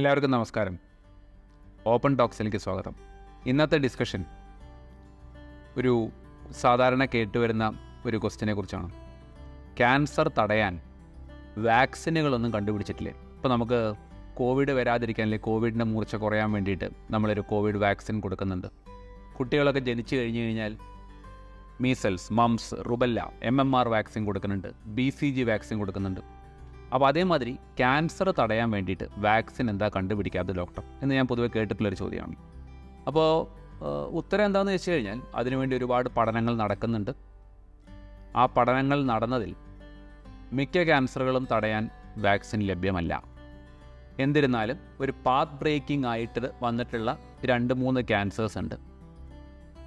എല്ലാവർക്കും നമസ്കാരം. ഓപ്പൺ ടോക്സിലേക്ക് സ്വാഗതം. ഇന്നത്തെ ഡിസ്കഷൻ ഒരു സാധാരണ കേട്ടുവരുന്ന ഒരു ക്വസ്റ്റിനെ കുറിച്ചാണ്. ക്യാൻസർ തടയാൻ വാക്സിനുകളൊന്നും കണ്ടുപിടിച്ചിട്ടില്ലേ? ഇപ്പോൾ നമുക്ക് കോവിഡ് വരാതിരിക്കാൻ അല്ലെങ്കിൽ കോവിഡിന്റെ മൂർച്ച കുറയാൻ വേണ്ടിയിട്ട് നമ്മളൊരു കോവിഡ് വാക്സിൻ കൊടുക്കുന്നുണ്ട്. കുട്ടികളൊക്കെ ജനിച്ചു കഴിഞ്ഞു കഴിഞ്ഞാൽ measles mumps rubella M M R vaccine കൊടുക്കുന്നുണ്ട്. ബി സി ജി വാക്സിൻ കൊടുക്കുന്നുണ്ട്. അപ്പോൾ അതേമാതിരി ക്യാൻസർ തടയാൻ വേണ്ടിയിട്ട് വാക്സിൻ എന്താ കണ്ടുപിടിക്കാത്ത ഡോക്ടർ എന്ന് ഞാൻ പൊതുവെ കേട്ടിട്ടുള്ളൊരു ചോദ്യമാണ്. അപ്പോൾ ഉത്തരം എന്താണെന്ന് വെച്ച് കഴിഞ്ഞാൽ അതിനുവേണ്ടി ഒരുപാട് പഠനങ്ങൾ നടക്കുന്നുണ്ട്. ആ പഠനങ്ങൾ നടന്നതിൽ മിക്ക ക്യാൻസറുകളും തടയാൻ വാക്സിൻ ലഭ്യമല്ല. എന്നിരുന്നാലും ഒരു പാത്ത് ബ്രേക്കിംഗ് ആയിട്ട് വന്നിട്ടുള്ള രണ്ട് മൂന്ന് ക്യാൻസേഴ്സ് ഉണ്ട്.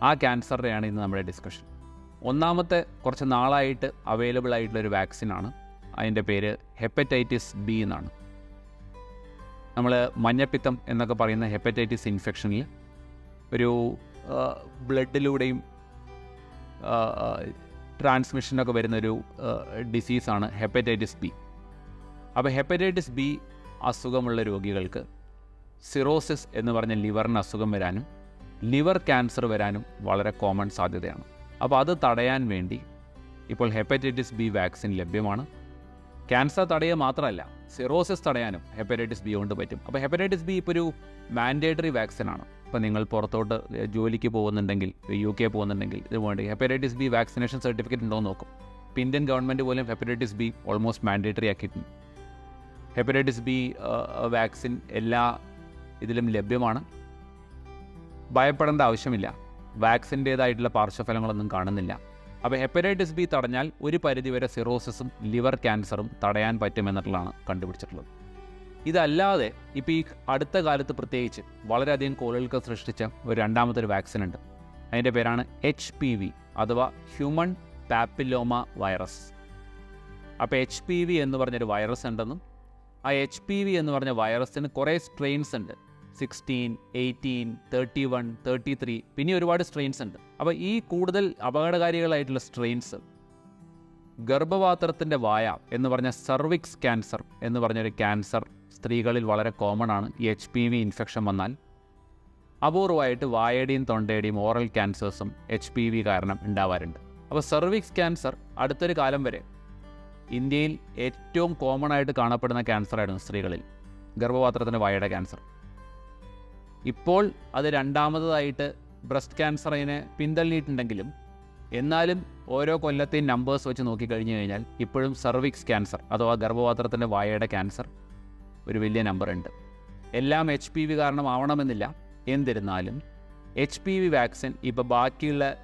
ആ ക്യാൻസറുടെയാണ് ഇന്ന് നമ്മുടെ ഡിസ്കഷൻ ഒന്നാമത്തെ കുറച്ച് നാളായിട്ട് അവൈലബിൾ ആയിട്ടുള്ള ഒരു വാക്സിനാണ് അതിന്റെ പേര് ഹെപ്പറ്റൈറ്റിസ് ബി എന്നാണ്. നമ്മൾ മഞ്ഞപ്പിത്തം എന്നൊക്കെ പറയുന്ന ഹെപ്പറ്റൈറ്റിസ് ഇൻഫെക്ഷനിൽ ഒരു ബ്ലഡിലൂടെയും ട്രാൻസ്മിഷനൊക്കെ വരുന്നൊരു ഡിസീസാണ് ഹെപ്പറ്റൈറ്റിസ് ബി. അപ്പോൾ ഹെപ്പറ്റൈറ്റിസ് ബി അസുഖമുള്ള രോഗികൾക്ക് സിറോസിസ് എന്ന് പറഞ്ഞ ലിവറിന് അസുഖം വരാനും ലിവർ ക്യാൻസർ വരാനും വളരെ കോമൺ സാധ്യതയാണ്. അപ്പോൾ അത് തടയാൻ വേണ്ടി ഇപ്പോൾ ഹെപ്പറ്റൈറ്റിസ് ബി വാക്സിൻ ലഭ്യമാണ്. ക്യാൻസർ തടയുക മാത്രമല്ല സിറോസിസ് തടയാനും ഹെപ്പറ്റൈറ്റിസ് ബി കൊണ്ട് പറ്റും. അപ്പോൾ ഹെപ്പറ്റൈറ്റിസ് ബി ഇപ്പോൾ ഒരു മാൻഡേറ്ററി വാക്സിനാണ് ഇപ്പോൾ നിങ്ങൾ പുറത്തോട്ട് ജോലിക്ക് പോകുന്നുണ്ടെങ്കിൽ യു കെ പോകുന്നുണ്ടെങ്കിൽ ഇത് വേണ്ടി ഹെപ്പറ്റൈറ്റിസ് ബി വാക്സിനേഷൻ സർട്ടിഫിക്കറ്റ് ഉണ്ടോ എന്ന് നോക്കും. ഇപ്പോൾ ഇന്ത്യൻ ഗവൺമെന്റ് പോലും ഹെപ്പറ്റൈറ്റിസ് ബി ഓൾമോസ്റ്റ് മാൻഡേറ്ററി ആക്കിയിട്ടുണ്ട്. ഹെപ്പറ്റൈറ്റിസ് ബി വാക്സിൻ എല്ലാ ഇതിലും ലഭ്യമാണ്. ഭയപ്പെടേണ്ട ആവശ്യമില്ല. വാക്സിന്റേതായിട്ടുള്ള പാർശ്വഫലങ്ങളൊന്നും കാണുന്നില്ല. അപ്പോൾ ഹെപ്പറ്റൈറ്റിസ് ബി തടഞ്ഞാൽ ഒരു പരിധിവരെ സിറോസിസും ലിവർ ക്യാൻസറും തടയാൻ പറ്റുമെന്നുള്ളതാണ് കണ്ടുപിടിച്ചിട്ടുള്ളത്. ഇതല്ലാതെ ഇപ്പോൾ ഈ അടുത്ത കാലത്ത് പ്രത്യേകിച്ച് വളരെയധികം കോളുകൾക്ക് സൃഷ്ടിച്ച ഒരു രണ്ടാമത്തെ ഒരു വാക്സിൻ ഉണ്ട്. അതിന്റെ പേരാണ് എച്ച് പി വി അഥവാ ഹ്യൂമൺ പാപ്പിലോമ വൈറസ്. അപ്പോൾ എച്ച് പി വി എന്ന് പറഞ്ഞൊരു വൈറസ് ഉണ്ടെന്നും ആ എച്ച് പി വി എന്ന് പറഞ്ഞ വൈറസിന് കുറേ സ്ട്രെയിൻസ് ഉണ്ട്. Sixteen eighteen thirty one thirty three പിന്നെ ഒരുപാട് സ്ട്രെയിൻസ് ഉണ്ട്. അപ്പോൾ ഈ കൂടുതൽ അപകടകാരികളായിട്ടുള്ള സ്ട്രെയിൻസ് ഗർഭപാത്രത്തിന്റെ വായ എന്ന് പറഞ്ഞ സർവിക്സ് ക്യാൻസർ എന്ന് പറഞ്ഞൊരു ക്യാൻസർ സ്ത്രീകളിൽ വളരെ കോമൺ ആണ്. ഈ എച്ച് പി വി ഇൻഫെക്ഷൻ വന്നാൽ അപൂർവമായിട്ട് വായയുടെയും തൊണ്ടയുടെയും ഓറൽ ക്യാൻസേഴ്സും എച്ച് പി വി കാരണം ഉണ്ടാവാറുണ്ട്. അപ്പോൾ സർവിക്സ് ക്യാൻസർ അടുത്തൊരു കാലം വരെ ഇന്ത്യയിൽ ഏറ്റവും കോമൺ ആയിട്ട് കാണപ്പെടുന്ന ക്യാൻസറായിരുന്നു സ്ത്രീകളിൽ. ഗർഭപാത്രത്തിന്റെ വായയുടെ ക്യാൻസർ ഇപ്പോൾ അത് രണ്ടാമതായിട്ട് ബ്രസ്റ്റ് ക്യാൻസറിനെ പിന്തള്ളിയിട്ടുണ്ടെങ്കിലും എന്നാലും ഓരോ കൊല്ലത്തെയും നമ്പേഴ്സ് വെച്ച് നോക്കിക്കഴിഞ്ഞു കഴിഞ്ഞാൽ ഇപ്പോഴും സർവിക്സ് ക്യാൻസർ അഥവാ ഗർഭപാത്രത്തിന്റെ വായയുടെ ക്യാൻസർ ഒരു വലിയ നമ്പർ ഉണ്ട്. എല്ലാം എച്ച് പി വി കാരണമാവണമെന്നില്ല. എന്നിരുന്നാലും എച്ച് പി വി വാക്സിൻ ഇപ്പോൾ ബാക്കിയുള്ള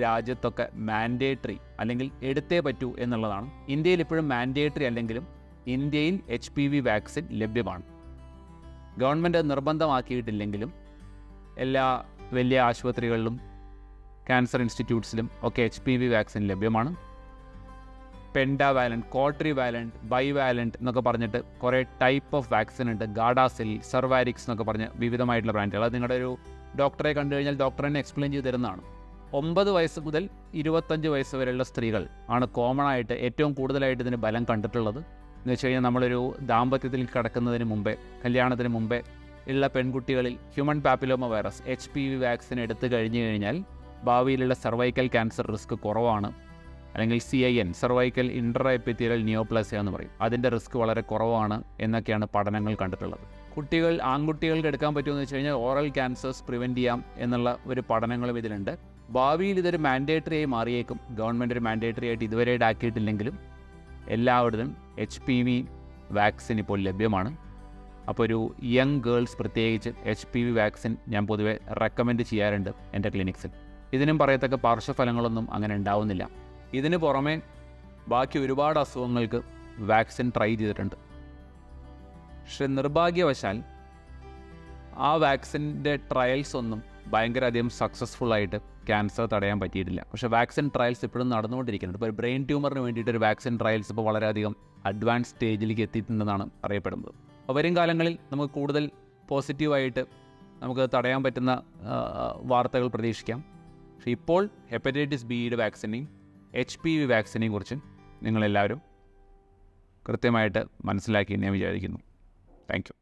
രാജ്യത്തൊക്കെ മാൻഡേറ്ററി അല്ലെങ്കിൽ എടുത്തേ പറ്റൂ എന്നുള്ളതാണ്. ഇന്ത്യയിൽ ഇപ്പോഴും മാൻഡേറ്ററി അല്ലെങ്കിലും ഇന്ത്യയിൽ എച്ച് പി വി വാക്സിൻ ലഭ്യമാണ്. ഗവൺമെന്റ് നിർബന്ധമാക്കിയിട്ടില്ലെങ്കിലും എല്ലാ വലിയ ആശുപത്രികളിലും ക്യാൻസർ ഇൻസ്റ്റിറ്റ്യൂട്ട്സിലും ഒക്കെ എച്ച് പി വി വാക്സിൻ ലഭ്യമാണ്. Pentavalent quadrivalent bivalent എന്നൊക്കെ പറഞ്ഞിട്ട് കുറേ ടൈപ്പ് ഓഫ് വാക്സിൻ ഉണ്ട്. ഗാഡാസിൽ സർവാരിക്സ് എന്നൊക്കെ പറഞ്ഞ് വിവിധമായിട്ടുള്ള ബ്രാൻഡുകൾ. അത് നിങ്ങളുടെ ഒരു ഡോക്ടറെ കണ്ടു കഴിഞ്ഞാൽ ഡോക്ടർ തന്നെ എക്സ്പ്ലെയിൻ ചെയ്ത് തരുന്നതാണ്. ഒമ്പത് വയസ്സ് മുതൽ ഇരുപത്തഞ്ച് വയസ്സ് വരെയുള്ള സ്ത്രീകൾ ആണ് കോമൺ ആയിട്ട് ഏറ്റവും കൂടുതലായിട്ട് ഇതിന് ബലം കണ്ടിട്ടുള്ളത്. എന്ന് വെച്ച് കഴിഞ്ഞാൽ നമ്മളൊരു ദാമ്പത്യത്തിൽ കിടക്കുന്നതിന് മുമ്പേ കല്യാണത്തിന് മുമ്പേ ഉള്ള പെൺകുട്ടികളിൽ human papilloma virus H P V vaccine എടുത്തു കഴിഞ്ഞു കഴിഞ്ഞാൽ ഭാവിയിലുള്ള സർവൈക്കൽ ക്യാൻസർ റിസ്ക് കുറവാണ്. അല്ലെങ്കിൽ C I N cervical intraepithelial neoplasia എന്ന് പറയും. അതിന്റെ റിസ്ക് വളരെ കുറവാണ് എന്നൊക്കെയാണ് പഠനങ്ങൾ കണ്ടിട്ടുള്ളത്. കുട്ടികൾ ആൺകുട്ടികൾക്ക് എടുക്കാൻ പറ്റുമെന്ന് വെച്ച് കഴിഞ്ഞാൽ ഓറൽ ക്യാൻസേഴ്സ് പ്രിവെന്റ് ചെയ്യാം എന്നുള്ള ഒരു പഠനങ്ങളും ഇതിലുണ്ട്. ഭാവിയിൽ ഇതൊരു മാൻഡേറ്ററി ആയി മാറിയേക്കും. ഗവൺമെന്റ് ഒരു മാൻഡേറ്ററി ആയിട്ട് ഇതുവരെ ആക്കിയിട്ടില്ലെങ്കിലും എല്ലായിടത്തും എച്ച് പി വി വാക്സിൻ ഇപ്പോൾ ലഭ്യമാണ്. അപ്പോൾ ഒരു യങ് ഗേൾസ് പ്രത്യേകിച്ച് എച്ച് പി വി വാക്സിൻ ഞാൻ പൊതുവെ റെക്കമെൻഡ് ചെയ്യാറുണ്ട് എന്റെ ക്ലിനിക്സിൽ ഇതിനും പറയത്തക്ക പാർശ്വഫലങ്ങളൊന്നും അങ്ങനെ ഉണ്ടാവുന്നില്ല. ഇതിന് പുറമെ ബാക്കി ഒരുപാട് അസുഖങ്ങൾക്ക് വാക്സിൻ ട്രൈ ചെയ്തിട്ടുണ്ട്. പക്ഷെ നിർഭാഗ്യവശാൽ ആ വാക്സിന്റെ ട്രയൽസ് ഒന്നും ഭയങ്കര അധികം സക്സസ്ഫുൾ ആയിട്ട് ക്യാൻസർ തടയാൻ പറ്റിയിട്ടില്ല. പക്ഷേ വാക്സിൻ ട്രയൽസ് ഇപ്പോഴും നടന്നുകൊണ്ടിരിക്കുന്നുണ്ട്. ഇപ്പോൾ ബ്രെയിൻ ട്യൂമറിന് വേണ്ടിയിട്ട് ഒരു വാക്സിൻ ട്രയൽസ് ഇപ്പോൾ വളരെയധികം അഡ്വാൻസ് സ്റ്റേജിലേക്ക് എത്തിയിട്ടുണ്ടെന്നാണ് അറിയപ്പെടുന്നത്. അപ്പോൾ വരും കാലങ്ങളിൽ നമുക്ക് കൂടുതൽ പോസിറ്റീവായിട്ട് നമുക്ക് തടയാൻ പറ്റുന്ന വാർത്തകൾ പ്രതീക്ഷിക്കാം. പക്ഷേ ഇപ്പോൾ ഹെപ്പറ്റൈറ്റിസ് ബിയുടെ വാക്സിനെയും എച്ച് പി വി വാക്സിനെയും കുറിച്ച് നിങ്ങളെല്ലാവരും കൃത്യമായിട്ട് മനസ്സിലാക്കി ഞാൻ വിചാരിക്കുന്നു. Thank you